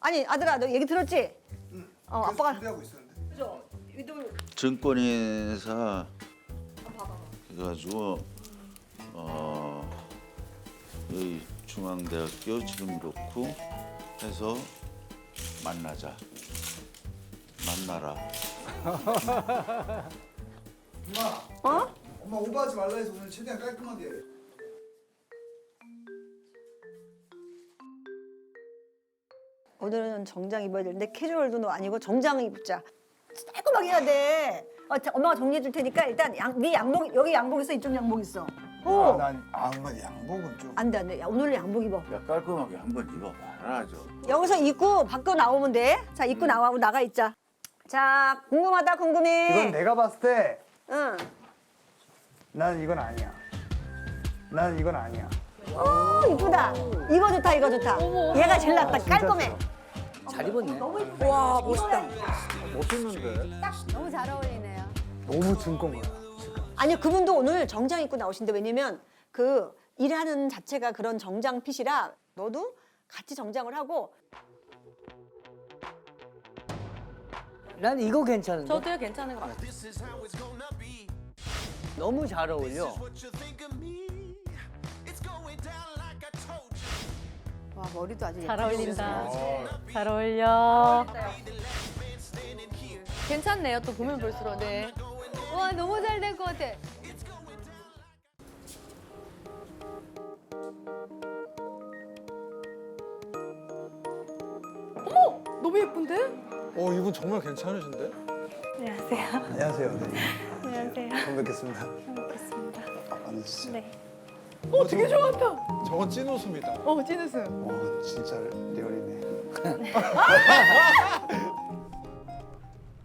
아니 아들아 너 얘기 들었지? 어 그래서 아빠가 준비하고 있었는데. 그죠? 이들 증권회사 해가지고 어 여기 중앙대학교 지금 이렇고 해서 만나자 만나라 엄마. 어? 엄마 오버하지 말라 해서 오늘 최대한 깔끔하게. 오늘은 정장 입어야 되는데 캐주얼도 아니고 정장 입자. 깔끔하게 해야 돼. 어, 자, 엄마가 정리해 줄 테니까 일단 양, 네 양복 여기 양복 있어 이쪽 양복 있어. 오. 난 아, 엄마 양복은 좀. 안돼 안돼. 야, 오늘 양복 입어. 야 깔끔하게 한번 입어봐라 좀 여기서 입고 밖으로 나오면 돼. 자 입고 나와고 나가 있자. 자 궁금하다 궁금해. 이건 내가 봤을 때 응. 난 이건 아니야. 난 이건 아니야. 오 이쁘다. 이거 좋다 이거 좋다. 얘가 제일 낫다. 깔끔해. 잘 입었네. 와 멋있다. 멋있는데? 너무 잘 어울리네요. 너무 증권 거야. 아니요 그분도 오늘 정장 입고 나오신데 왜냐면 그 일하는 자체가 그런 정장 핏이라 너도 같이 정장을 하고 난 이거 괜찮은데. 저도요 괜찮은 것 같아요. 너무 잘 어울려. 머리도 아주 잘 어울린다. 어, 잘 어울려. 괜찮네요. 또 보면 볼수록 네. 와 너무 잘된것 같아. 어머 너무 예쁜데? 어 이분 정말 괜찮으신데? 안녕하세요. 안녕하세요. 네. 안녕하세요. 처음 뵙겠습니다. 반갑습니다. 아빠는 진짜. 네. 어 되게 좋았다. 저건 찐 웃음이다. 어 찐웃음. 어 진짜 리얼이네.